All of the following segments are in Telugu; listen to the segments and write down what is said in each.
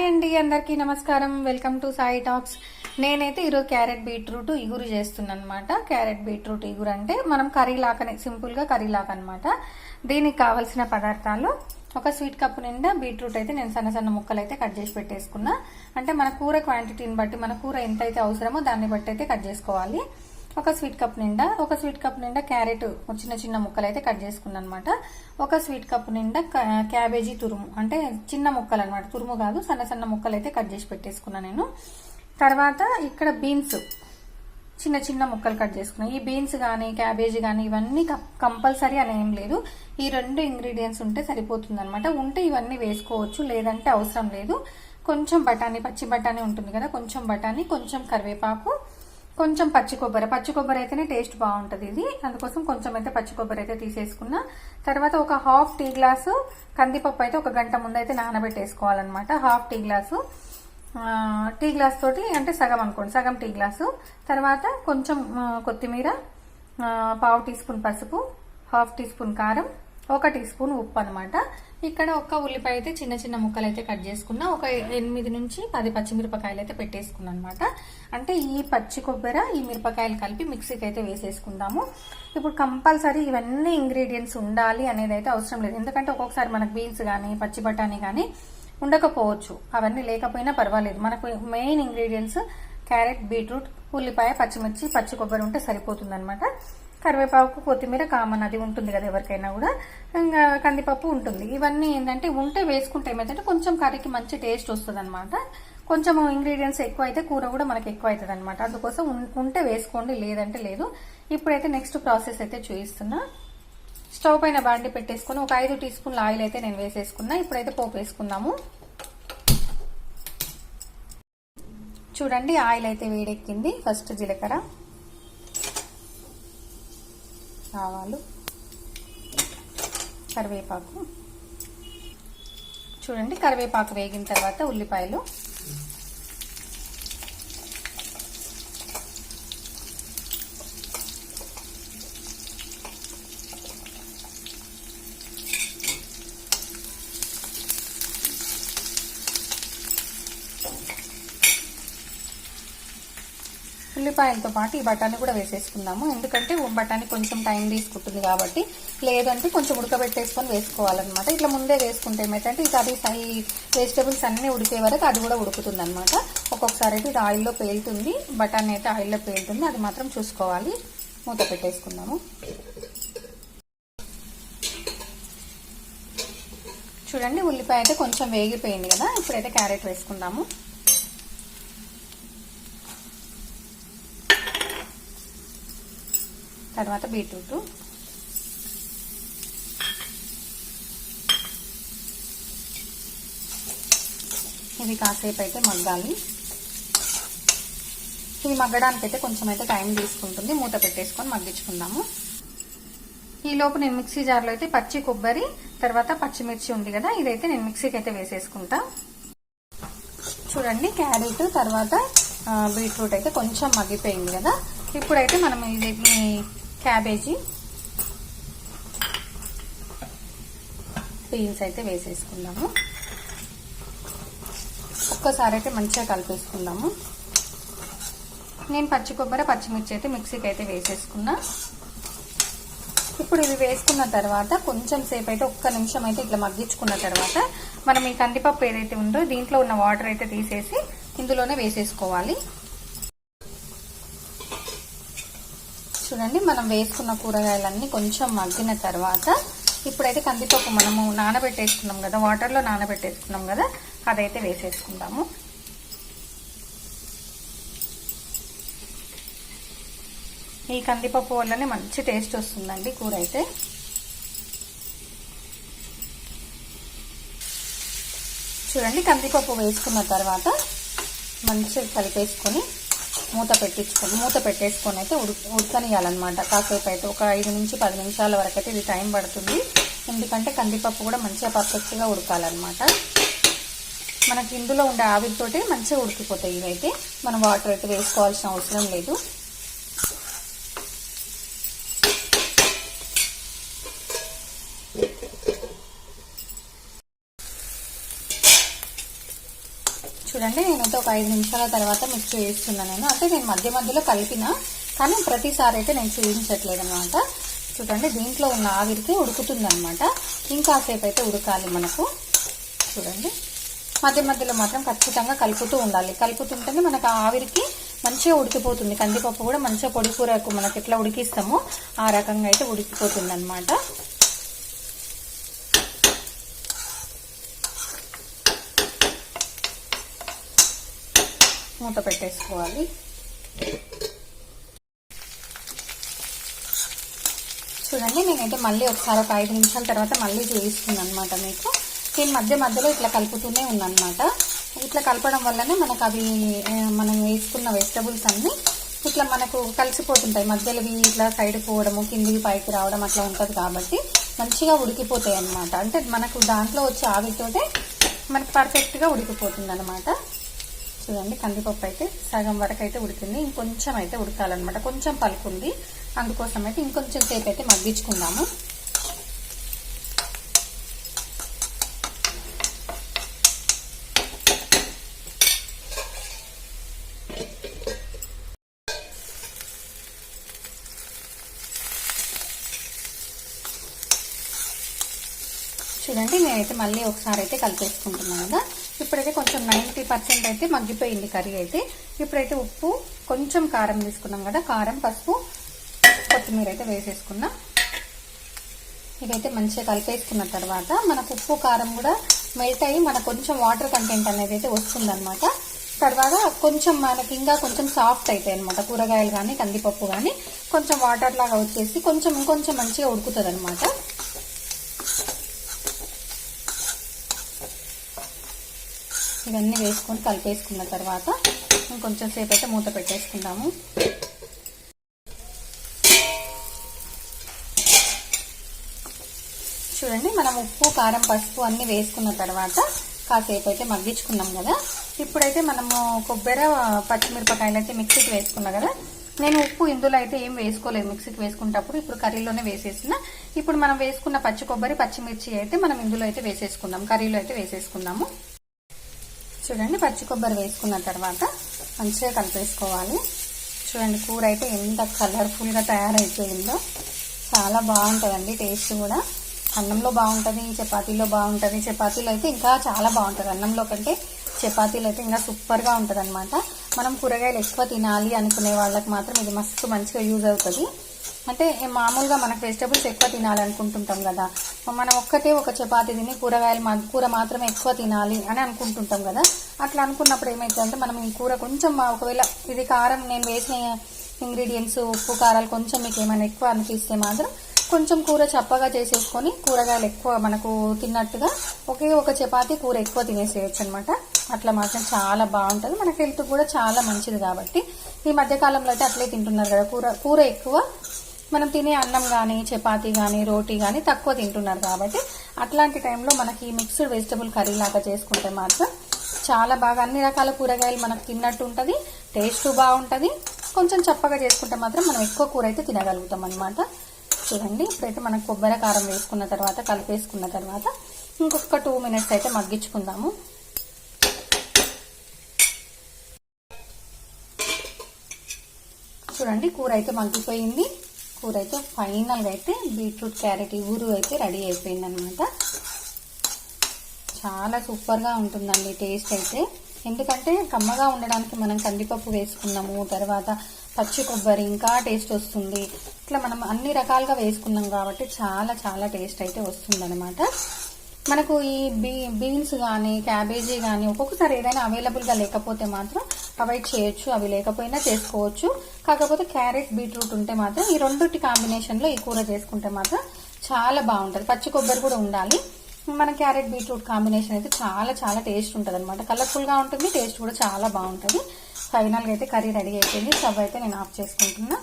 హాయ్ అండి అందరికీ నమస్కారం. Welcome to Sai talks. నేనైతే ఈరోజు క్యారెట్ బీట్రూట్ ఇగురు చేస్తున్నాను అనమాట క్యారెట్ బీట్రూట్ ఇగురు అంటే మనం కర్రీ లాకనే సింపుల్గా కర్రీ లాక్ అనమాట దీనికి కావలసిన పదార్థాలు ఒక స్వీట్ కప్ నిండా బీట్రూట్ అయితే నేను సన్న సన్న ముక్కలు అయితే కట్ చేసి పెట్టేసుకున్నా. అంటే మన కూర క్వాంటిటీని బట్టి మన కూర ఎంత అయితే అవసరమో దాన్ని బట్టి అయితే కట్ చేసుకోవాలి. ఒక స్వీట్ కప్ నిండా ఒక స్వీట్ కప్ నిండా క్యారెట్ చిన్న చిన్న ముక్కలు అయితే కట్ చేసుకున్నాను అనమాట ఒక స్వీట్ కప్ నిండా క- క్యాబేజీ తురుము అంటే చిన్న ముక్కలు అనమాట తురుము కాదు సన్న సన్న ముక్కలు అయితే కట్ చేసి పెట్టేసుకున్నాను నేను. తర్వాత ఇక్కడ బీన్స్ చిన్న చిన్న ముక్కలు కట్ చేసుకున్నాను ఈ బీన్స్ కానీ క్యాబేజీ కానీ ఇవన్నీ కంపల్సరీ అని ఏం లేదు. ఈ రెండు ఇంగ్రీడియంట్స్ ఉంటే సరిపోతుంది అనమాట ఉంటే ఇవన్నీ వేసుకోవచ్చు లేదంటే అవసరం లేదు. కొంచెం బఠానీ పచ్చి బఠానీ ఉంటుంది కదా కొంచెం బఠానీ కొంచెం కరివేపాకు కొంచెం పచ్చి కొబ్బరి. పచ్చి కొబ్బరి అయితేనే టేస్ట్ బాగుంటుంది ఇది. అందుకోసం కొంచెం అయితే పచ్చి కొబ్బరి అయితే తీసేసుకున్నా. తర్వాత ఒక హాఫ్ టీ గ్లాసు కందిపప్పు అయితే ఒక గంట ముందు అయితే నానబెట్టేసుకోవాలన్నమాట. Half tea glass. Tea glass తోటి అంటే సగం అనుకోండి. సగం టీ గ్లాసు. తర్వాత కొంచెం కొత్తిమీర పావు టీ స్పూన్ పసుపు హాఫ్ టీ స్పూన్ కారం ఒక టీ స్పూన్ ఉప్పు అనమాట ఇక్కడ ఒక ఉల్లిపాయ అయితే చిన్న చిన్న ముక్కలు అయితే కట్ చేసుకున్నా ఒక ఎనిమిది నుంచి పది పచ్చిమిరపకాయలు అయితే పెట్టేసుకున్నా అనమాట అంటే ఈ పచ్చి కొబ్బరి ఈ మిరపకాయలు కలిపి మిక్సీకి అయితే వేసేసుకుందాము. ఇప్పుడు కంపల్సరీ ఇవన్నీ ఇంగ్రీడియంట్స్ ఉండాలి అనేది అయితే అవసరం లేదు. ఎందుకంటే ఒక్కొక్కసారి మనకు బీన్స్ కానీ పచ్చి బఠానీ కానీ ఉండకపోవచ్చు. అవన్నీ లేకపోయినా పర్వాలేదు. మనకు మెయిన్ ఇంగ్రీడియంట్స్ క్యారెట్ బీట్రూట్ ఉల్లిపాయ పచ్చిమిర్చి పచ్చి కొబ్బరి ఉంటే సరిపోతుంది అనమాట కరివేపాకు కొత్తిమీర కామన్ అది ఉంటుంది కదా ఎవరికైనా కూడా. ఇంకా కందిపప్పు ఉంటుంది. ఇవన్నీ ఏంటంటే ఉంటే వేసుకుంటే ఏమైందంటే కొంచెం కర్రీకి మంచి టేస్ట్ వస్తుంది అనమాట కొంచెం ఇంగ్రీడియంట్స్ ఎక్కువ అయితే కూర కూడా మనకి ఎక్కువ అవుతుంది అనమాట అందుకోసం ఉంటే వేసుకోండి లేదంటే లేదు. ఇప్పుడైతే నెక్స్ట్ ప్రాసెస్ అయితే చూపిస్తున్నా. స్టవ్ పైన బాండి పెట్టేసుకుని ఒక ఐదు టీ స్పూన్ల ఆయిల్ అయితే నేను వేసేసుకున్నా. ఇప్పుడైతే పోపు వేసుకున్నాము చూడండి ఆయిల్ అయితే వేడెక్కింది. ఫస్ట్ జీలకర్ర. ఆవాలు కరివేపాకు. చూడండి కరివేపాకు వేగిన తర్వాత ఉల్లిపాయలు ఉల్లిపాయలతో పాటు ఈ బఠానీ కూడా వేసేసుకుందాము. ఎందుకంటే బఠానీ కొంచెం టైం తీసుకుంటుంది కాబట్టి లేదంటే కొంచెం ఉడకబెట్టేసుకొని వేసుకోవాలన్నమాట. ఇట్లా ముందే వేసుకుంటే ఏమైతే ఈ కర్రీస్ ఈ వెజిటబుల్స్ అన్నీ ఉడికే వరకు అది కూడా ఉడుకుతుంది అనమాట ఒక్కొక్కసారి అయితే ఇది ఆయిల్లో పేలుతుంది. బఠానీ అయితే ఆయిల్లో పేలుతుంది. అది మాత్రం చూసుకోవాలి. మూత పెట్టేసుకుందాము. చూడండి ఉల్లిపాయ అయితే కొంచెం వేగిపోయింది కదా. ఇప్పుడైతే క్యారెట్ వేసుకుందాము. తర్వాత బీట్రూట్. ఇవి కాసేపు అయితే మగ్గాలి. ఇవి మగ్గడానికి అయితే కొంచెం అయితే టైం తీసుకుంటుంది. మూత పెట్టేసుకొని మగ్గించుకుందాము. ఈ లోపు నేను మిక్సీ జార్లో అయితే పచ్చి కొబ్బరి తర్వాత పచ్చిమిర్చి ఉంది కదా ఇదైతే నేను మిక్సీకి అయితే వేసేసుకుంటా. చూడండి క్యారెట్ తర్వాత బీట్రూట్ అయితే కొంచెం మగ్గిపోయింది కదా. ఇప్పుడైతే మనం ఇది క్యాబేజీ. బీన్స్ అయితే వేసేసుకుందాము. ఒక్కసారి అయితే మంచిగా కలిపేసుకుందాము. నేను పచ్చి కొబ్బరి పచ్చిమిర్చి అయితే మిక్సీకి అయితే వేసేసుకున్నా. ఇప్పుడు ఇవి వేసుకున్న తర్వాత కొంచెం సేపు అయితే ఒక్క నిమిషం అయితే ఇట్లా మగ్గించుకున్న తర్వాత మనం ఈ కందిపప్పు ఏదైతే ఉందో దీంట్లో ఉన్న వాటర్ అయితే తీసేసి ఇందులోనే వేసేసుకోవాలి. చూడండి మనం వేసుకున్న కూరగాయలన్నీ కొంచెం మగ్గిన తర్వాత ఇప్పుడైతే కందిపప్పు మనము నానబెట్టేసుకున్నాం కదా వాటర్లో నానబెట్టేసుకున్నాం కదా అదైతే వేసేసుకుందాము. ఈ కందిపప్పు వల్లనే మంచి టేస్ట్ వస్తుందండి కూర అయితే. చూడండి కందిపప్పు వేసుకున్న తర్వాత మంచిగా కలిపేసుకొని మూత పెట్టించుకొని మూత పెట్టేసుకొని అయితే ఉడు ఉడకనియాలన్నమాట కాసేపు అయితే ఒక ఐదు నుంచి పది నిమిషాల వరకు అయితే ఇది టైం పడుతుంది. ఎందుకంటే కందిపప్పు కూడా మంచిగా పర్ఫెక్ట్గా ఉడకాలన్నమాట. మనకి ఇందులో ఉండే ఆవిరితోటే మంచిగా ఉడికిపోతాయి ఇవైతే. మనం వాటర్ అయితే వేసుకోవాల్సిన అవసరం లేదు. చూడండి నేను ఒక ఐదు నిమిషాల తర్వాత మిక్స్ చేస్తున్నాను నేను. అంటే నేను మధ్య మధ్యలో కలిపిన కానీ ప్రతిసారి అయితే నేను చూపించట్లేదు అనమాట చూడండి దీంట్లో ఉన్న ఆవిరికి ఉడుకుతుంది అనమాట ఇంకాసేపు అయితే ఉడకాలి మనకు. చూడండి. మధ్య మధ్యలో మాత్రం ఖచ్చితంగా కలుపుతూ ఉండాలి. కలుపుతుంటేనే మనకు ఆవిరికి మంచిగా ఉడికిపోతుంది. కందిపప్పు కూడా మంచిగా పొడి కూరకు మనకి ఎట్లా ఉడికిస్తామో ఆ రకంగా అయితే ఉడికిపోతుంది అనమాట మూత పెట్టేసుకోవాలి. చూడండి నేనైతే మళ్ళీ ఒకసారి ఒక ఐదు నిమిషాల తర్వాత మళ్ళీ చేయిస్తున్నాను అనమాట మీకు. నేను మధ్య మధ్యలో ఇట్లా కలుపుతూనే ఉన్నానమాట ఇట్లా కలపడం వల్లనే మనకు అవి మనం వేసుకున్న వెజిటబుల్స్ అన్నీ ఇట్లా మనకు కలిసిపోతుంటాయి. మధ్యలోవి ఇట్లా సైడ్ పోవడము కిందికి పైకి రావడం అట్లా ఉంటుంది కాబట్టి మంచిగా ఉడికిపోతాయి అనమాట అంటే మనకు దాంట్లో వచ్చే ఆవిరితోటే మనకు పర్ఫెక్ట్గా ఉడికిపోతుంది అనమాట చూడండి కందిపప్పు అయితే సగం వరకు అయితే ఉడికింది. ఇంకొంచెం అయితే ఉడకాలన్నమాట. కొంచెం పలుకుంది అందుకోసం అయితే ఇంకొంచెం సేపు అయితే మగ్గించుకుందాము. చూడండి నేనైతే మళ్ళీ ఒకసారి అయితే కలిపేసుకుంటున్నాను కదా. ఇప్పుడైతే కొంచెం నైంటీ పర్సెంట్ అయితే మగ్గిపోయింది కర్రీ అయితే. ఇప్పుడైతే ఉప్పు కొంచెం కారం తీసుకున్నాం కదా కారం పసుపు కొత్తిమీర అయితే వేసేసుకున్నా. ఇదైతే మంచిగా కలిపేసుకున్న తర్వాత మనకు ఉప్పు కారం కూడా మెల్ట్ అయ్యి మనకు కొంచెం వాటర్ కంటెంట్ అనేది అయితే వస్తుందన్నమాట. తర్వాత కొంచెం మనకి ఇంకా కొంచెం సాఫ్ట్ అవుతాయి అనమాట కూరగాయలు కానీ కందిపప్పు కానీ కొంచెం వాటర్ లాగా వచ్చేసి కొంచెం ఇంకొంచెం మంచిగా ఉడుకుతుంది అనమాట ఇవన్నీ వేసుకొని కలిపేసుకున్న తర్వాత ఇంకొంచెం సేపు అయితే మూత పెట్టేసుకుందాము. చూడండి మనం ఉప్పు కారం పసుపు అన్ని వేసుకున్న తర్వాత కాసేపు అయితే మగ్గించుకున్నాం కదా. ఇప్పుడైతే మనము కొబ్బరి పచ్చిమిరపకాయలు అయితే మిక్సీకి వేసుకున్నాం కదా. నేను ఉప్పు ఇందులో అయితే ఏం వేసుకోలేదు. మిక్సీకి వేసుకున్నప్పుడు ఇప్పుడు కర్రీలోనే వేసేసిన. ఇప్పుడు మనం వేసుకున్న పచ్చి కొబ్బరి పచ్చిమిర్చి అయితే మనం ఇందులో అయితే వేసేసుకుందాం. కర్రీలో అయితే వేసేసుకుందాము. చూడండి పచ్చి కొబ్బరి వేసుకున్న తర్వాత మంచిగా కలిపేసుకోవాలి. చూడండి కూర అయితే ఎంత కలర్ఫుల్గా తయారైపోయిందో. చాలా బాగుంటుందండి టేస్ట్ కూడా. అన్నంలో బాగుంటుంది చపాతీలో బాగుంటుంది. చపాతీలో అయితే ఇంకా చాలా బాగుంటుంది. అన్నంలో కంటే చపాతీలు అయితే ఇంకా సూపర్గా ఉంటుంది అనమాట మనం కూరగాయలు ఎక్కువ తినాలి అనుకునే వాళ్ళకి మాత్రం ఇది మస్తు మంచిగా యూజ్ అవుతుంది. అంటే మామూలుగా మనకు వెజిటబుల్స్ ఎక్కువ తినాలనుకుంటుంటాం కదా. మనం ఒక్కటే ఒక చపాతి తిని కూరగాయలు కూర మాత్రమే ఎక్కువ తినాలి అని అనుకుంటుంటాం కదా. అట్లా అనుకున్నప్పుడు ఏమవుతుందంటే మనం ఈ కూర కొంచెం ఒకవేళ ఇది కారం నేను వేసిన ఇంగ్రీడియంట్స్ ఉప్పు కారాలు కొంచెం మీకు ఏమైనా ఎక్కువ అనిపిస్తే మాత్రం కొంచెం కూర చప్పగా చేసేసుకొని కూరగాయలు ఎక్కువ మనకు తిన్నట్టుగా ఒకే ఒక చపాతి కూర ఎక్కువ తినేసేయచ్చు అనమాట అట్లా మాత్రం చాలా బాగుంటుంది. మనకి హెల్త్ కూడా చాలా మంచిది కాబట్టి ఈ మధ్యకాలంలో అయితే అట్లే తింటున్నారు కదా. కూర కూర ఎక్కువ మనం తినే అన్నం కానీ చపాతీ కానీ రోటీ కానీ తక్కువ తింటున్నారు కాబట్టి అట్లాంటి టైంలో మనకి ఈ మిక్స్డ్ వెజిటబుల్ కర్రీ లాగా చేసుకుంటే మాత్రం చాలా బాగా అన్ని రకాల కూరగాయలు మనకు తిన్నట్టు ఉంటుంది టేస్ట్ బాగుంటుంది. కొంచెం చప్పగా చేసుకుంటే మాత్రం మనం ఎక్కువ కూర అయితే తినగలుగుతాం అనమాట చూడండి ఇప్పుడైతే మనం కొబ్బరి కారం వేసుకున్న తర్వాత కలిపేసుకున్న తర్వాత ఇంకొక టూ మినిట్స్ అయితే మగ్గించుకుందాము. చూడండి కూర అయితే మగ్గిపోయింది. కూర అయితే ఫైనల్గా అయితే బీట్రూట్ క్యారెట్ ఊరు అయితే రెడీ అయిపోయింది అనమాట చాలా సూపర్గా ఉంటుందండి టేస్ట్ అయితే. ఎందుకంటే కమ్మగా ఉండడానికి మనం కందిపప్పు వేసుకున్నాము తర్వాత పచ్చి కొబ్బరి ఇంకా టేస్ట్ వస్తుంది. ఇట్లా మనం అన్ని రకాలుగా వేసుకున్నాం కాబట్టి చాలా చాలా టేస్ట్ అయితే వస్తుందనమాట మనకు ఈ బీ బీన్స్ కానీ క్యాబేజీ కానీ ఒక్కొక్కసారి ఏదైనా అవైలబుల్గా లేకపోతే మాత్రం అవాయిడ్ చేయొచ్చు. అవి లేకపోయినా చేసుకోవచ్చు. కాకపోతే క్యారెట్ బీట్రూట్ ఉంటే మాత్రం ఈ రెండుటి కాంబినేషన్లో ఈ కూర చేసుకుంటే మాత్రం చాలా బాగుంటుంది. పచ్చి కొబ్బరి కూడా ఉండాలి. మన క్యారెట్ బీట్రూట్ కాంబినేషన్ అయితే చాలా చాలా టేస్ట్ ఉంటుంది అనమాట కలర్ఫుల్గా ఉంటుంది టేస్ట్ కూడా చాలా బాగుంటుంది. ఫైనల్గా అయితే కర్రీ రెడీ అయిపోయింది. స్టవ్ అయితే నేను ఆఫ్ చేసుకుంటున్నాను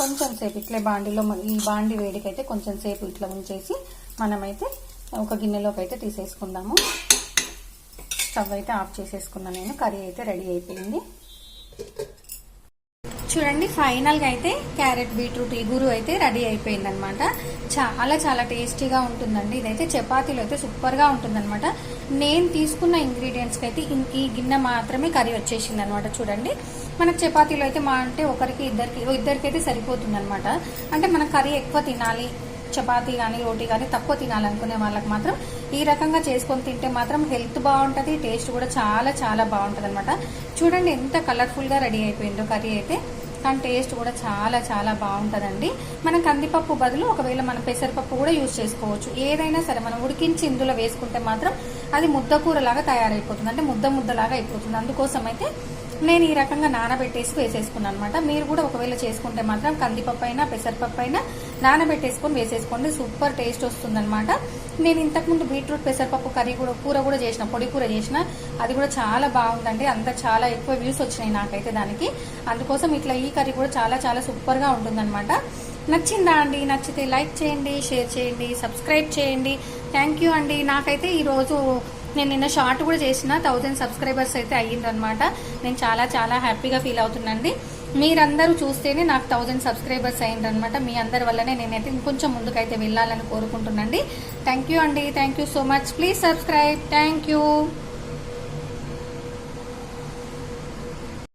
కొంచెం సేపు ఇట్లే బాండిలో ఈ బాండి వేడికైతే కొంచెం సేపు ఇట్లా ఉంచేసి మనమైతే ఒక గిన్నెలోకి అయితే తీసేసుకుందాము. స్టవ్ అయితే ఆఫ్ చేసేసుకున్నా నేను కర్రీ అయితే రెడీ అయిపోయింది. చూడండి ఫైనల్గా అయితే క్యారెట్ బీట్రూట్ ఇగురు అయితే రెడీ అయిపోయింది అనమాట చాలా చాలా టేస్టీగా ఉంటుందండి. ఇదైతే చపాతీలో అయితే సూపర్గా ఉంటుందన్నమాట నేను తీసుకున్న ఇంగ్రీడియంట్స్కి అయితే ఈ గిన్నె మాత్రమే కర్రీ వచ్చేసింది అనమాట చూడండి. మనకు చపాతీలో అయితే మా అంటే ఒకరికి ఇద్దరికి ఇద్దరికి అయితే సరిపోతుంది అనమాట అంటే మన కర్రీ ఎక్కువ తినాలి చపాతీ కానీ రోటీ కానీ తక్కువ తినాలనుకునే వాళ్ళకి మాత్రం ఈ రకంగా చేసుకొని తింటే మాత్రం హెల్త్ బాగుంటుంది టేస్ట్ కూడా చాలా చాలా బాగుంటుంది అనమాట చూడండి ఎంత కలర్ఫుల్గా రెడీ అయిపోయిందో కర్రీ అయితే. కానీ టేస్ట్ కూడా చాలా చాలా బాగుంటుందండి. మనం కందిపప్పు బదులు ఒకవేళ మనం పెసరపప్పు కూడా యూజ్ చేసుకోవచ్చు. ఏదైనా సరే మనం ఉడికించి ఇందులో వేసుకుంటే మాత్రం అది ముద్ద కూరలాగా తయారైపోతుంది. అంటే ముద్ద ముద్దలాగా అయిపోతుంది. అందుకోసం అయితే నేను ఈ రకంగా నానబెట్టేసి వేసేసుకున్నాను అనమాట మీరు కూడా ఒకవేళ చేసుకుంటే మాత్రం కందిపప్పు అయినా పెసరపప్పు అయినా నానబెట్టేసుకొని వేసేసుకోండి. సూపర్ టేస్ట్ వస్తుందనమాట నేను ఇంతకుముందు బీట్రూట్ పెసరపప్పు కర్రీ కూడా కూర కూడా చేసిన పొడి కూర చేసిన. అది కూడా చాలా బాగుందండి. అంత చాలా ఎక్కువ వ్యూస్ వచ్చినాయి నాకైతే దానికి. అందుకోసం ఇట్లా ఈ కర్రీ కూడా చాలా చాలా సూపర్గా ఉంటుందన్నమాట నచ్చిందా అండి? నచ్చితే లైక్ చేయండి షేర్ చేయండి సబ్స్క్రైబ్ చేయండి. థ్యాంక్ యూ అండి. నాకైతే ఈరోజు నేను నిన్న షార్ట్ కూడా చేసిన థౌజండ్ సబ్స్క్రైబర్స్ అయితే అయ్యిందనమాట నేను చాలా చాలా హ్యాపీగా ఫీల్ అవుతున్నాండి మీరందరూ చూస్తేనే నాకు థౌజండ్ సబ్స్క్రైబర్స్ అయ్యిందనమాట మీ అందరి వల్లనే నేనైతే ఇంకొంచెం ముందుకైతే వెళ్ళాలని కోరుకుంటున్నాండి థ్యాంక్ యూ అండి. Thank you so much please subscribe thank you